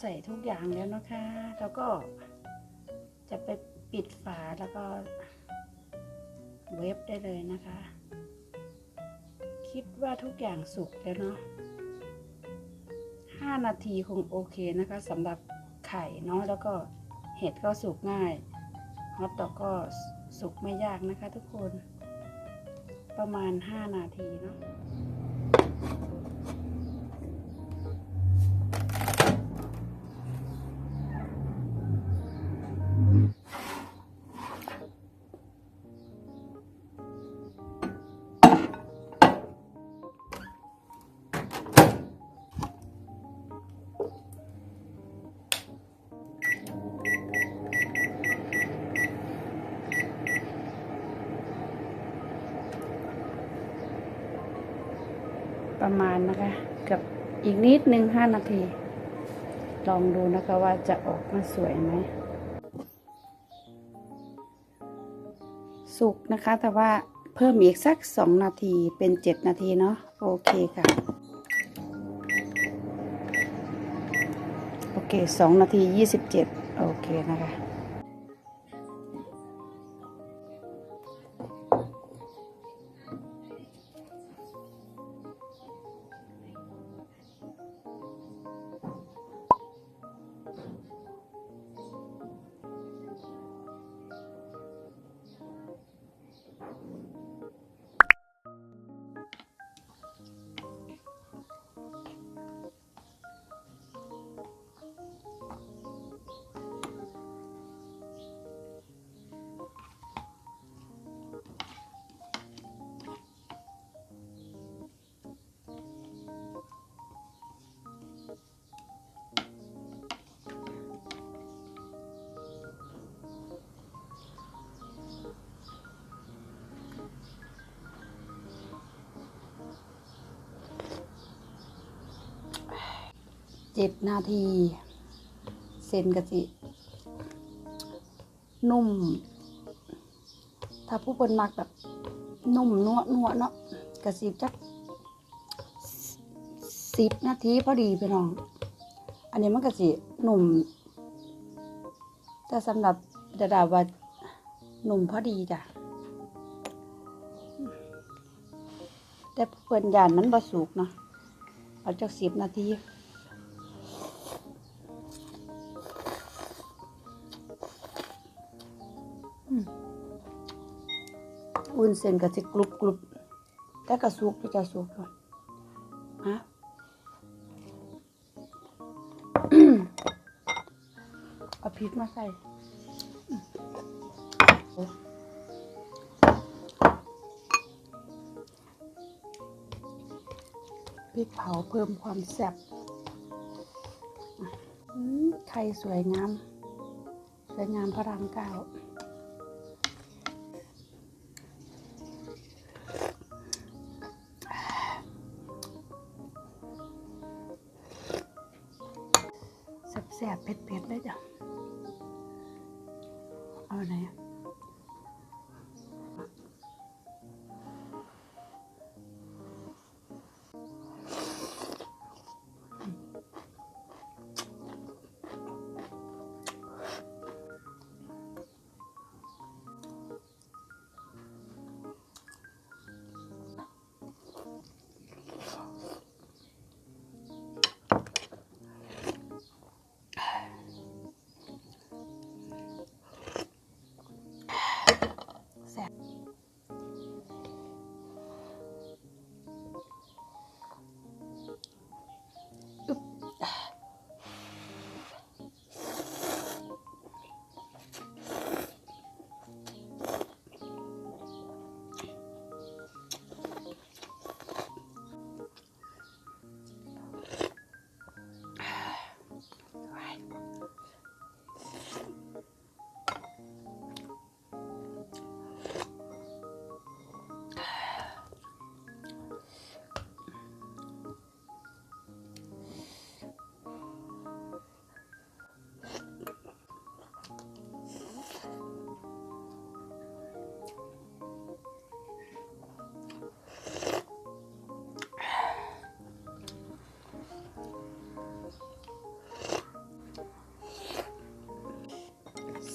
ใส่ทุกอย่างแล้วนะคะ แล้วก็จะไปปิดฝาแล้วก็เวฟได้เลยนะคะ คิดว่าทุกอย่างสุกแล้วเนาะ5 นาทีคงโอเคนะคะสำหรับไข่เนาะแล้วก็เห็ดก็สุกง่ายฮอตดอกก็สุกไม่ยากนะคะทุกคน ประมาณ 5 นาทีเนาะ ประมาณนะคะกับอีกนิดหนึ่งห้านาที ลองดูนะคะว่าจะออกมาสวยไหม สุกนะคะแต่ว่าเพิ่มอีกสักสองนาทีเป็นเจ็ดนาทีเนาะโอเคค่ะ โอเคสองนาทียี่สิบเจ็ดโอเคนะคะ เจ็ดนาที เส้นกะจินุ่ม ถ้าผู้เป็นมักแบบนุ่มนัวนัวเนาะกะสิจักสิบนาทีพอดีพี่น้อง อันนี้มันกะสิหนุ่ม แต่สำหรับดาดาว่าหนุ่มพอดีจ้ะ แต่เพื่อนยานมันบ่สุกเนาะเอาจากสิบนาที วุ้นเส้นก็สิกรุบกรุบแต่ก็สุกที่จะสุกก่อนะเอาพริกมาใส่พริกเผาเพิ่มความแซ่บอืมไข่สวยงามสวยงามพระรามเก้า เ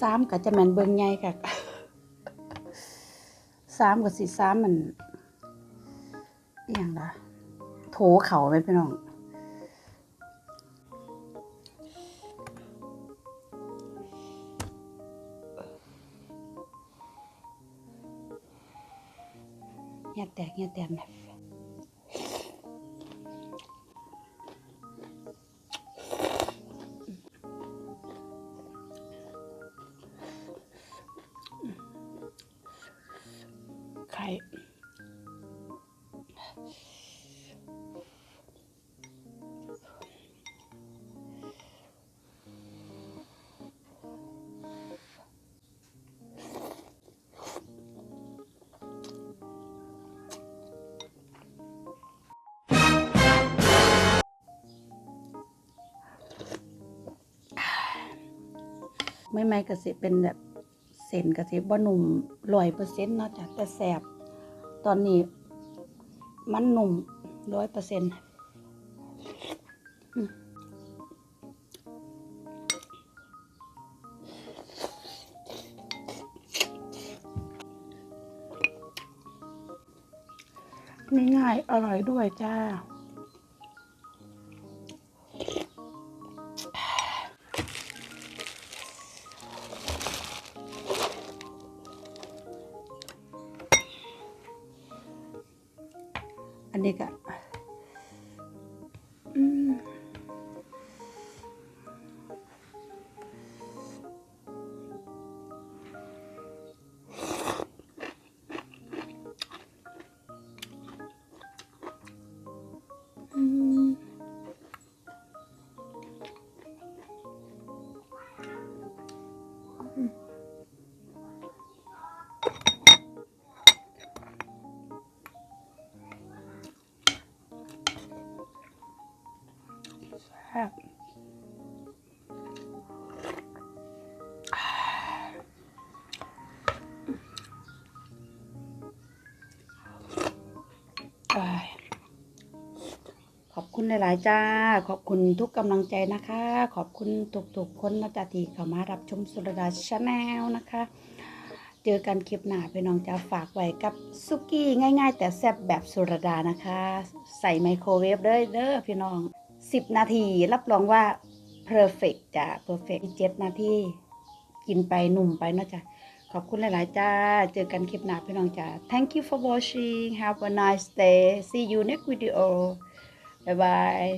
สามก็จะแม่นเบิ่งใหญ่ค่ะสามกับสี่สามมันอย่างละโถเขาไหมพี่น้องเงียแตกเงียแตกนะ ไข่ไม่ไม่กระสิเป็นแบบเส้นกระสิบ่หนุ่มร้อยเปอร์เซ็นต์เนาะจ้ะแต่แสบ ตอนนี้ มันหนุ่มร้อยเปอร์เซ็นต์ง่ายๆอร่อยด้วยจ้า อันนี้ คุณหลาย ๆ จ้า ขอบคุณทุกกำลังใจนะคะ ขอบคุณทุกๆคนนะจ๊ะที่เข้ามารับชมสุรดาชาแนลนะคะ เจอกันคลิปหน้าพี่น้องจะฝากไว้กับซุกี้ง่าย ๆ แต่แซ่บแบบสุรดานะคะ ใส่ไมโครเวฟเด้อเด้อพี่น้อง 10 นาทีรับรองว่า perfect จ้ะ perfect 7นาทีกินไปหนุ่มไปนาะจ้ะขอบคุณหลาย ๆ จ้า เจอกันคลิปหน้าพี่น้องจ้า thank you for watching have a nice day see you next video 拜拜。